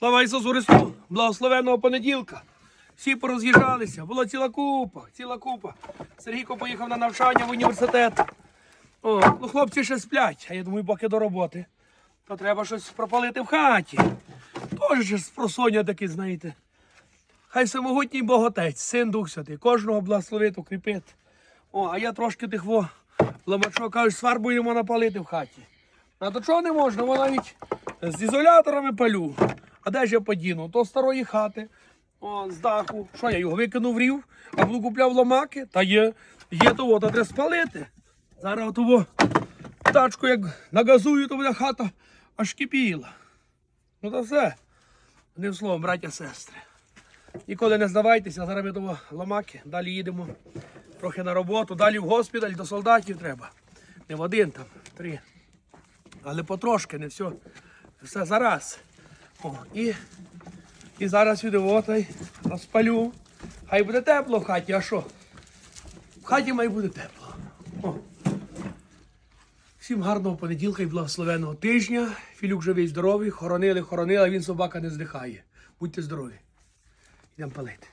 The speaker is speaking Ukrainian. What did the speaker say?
Слава Ісусу Христу! Благословенного понеділка! Всі пороз'їжджалися, була ціла купа, ціла купа. Сергійко поїхав на навчання в університет. О, ну хлопці ще сплять, а я думаю, поки до роботи. То треба щось пропалити в хаті. Тож же спросоння таки, знаєте. Хай самогутній Бог Отець, син Дух Святий, кожного благословить, укріпить. О, а я трошки тих во ламачок, кажуть, сварбу йому напалити в хаті. А до чого не можна? Вона навіть з ізоляторами палю. А де ж я подіну? То старої хати, о, з даху. Що я його викинув рів, а буду купляв ломаки, та є, є того, та треба спалити. Зараз того тачку як нагазую, то буде хата аж кипіла. Ну то все. Одним словом, браття, сестри. Ніколи не здавайтеся, зараз ми того ломаки, далі їдемо трохи на роботу, далі в госпіталь до солдатів треба. Не в один там, три. Але потрошки, не все. Все зараз. І, і зараз сюди отай розпалю. Хай буде тепло в хаті, а що? В хаті має бути тепло. О. Всім гарного понеділка і благословенного тижня. Філюк живий, здоровий, хоронили, хоронили, а він собака не здихає. Будьте здорові. Йдемо палити.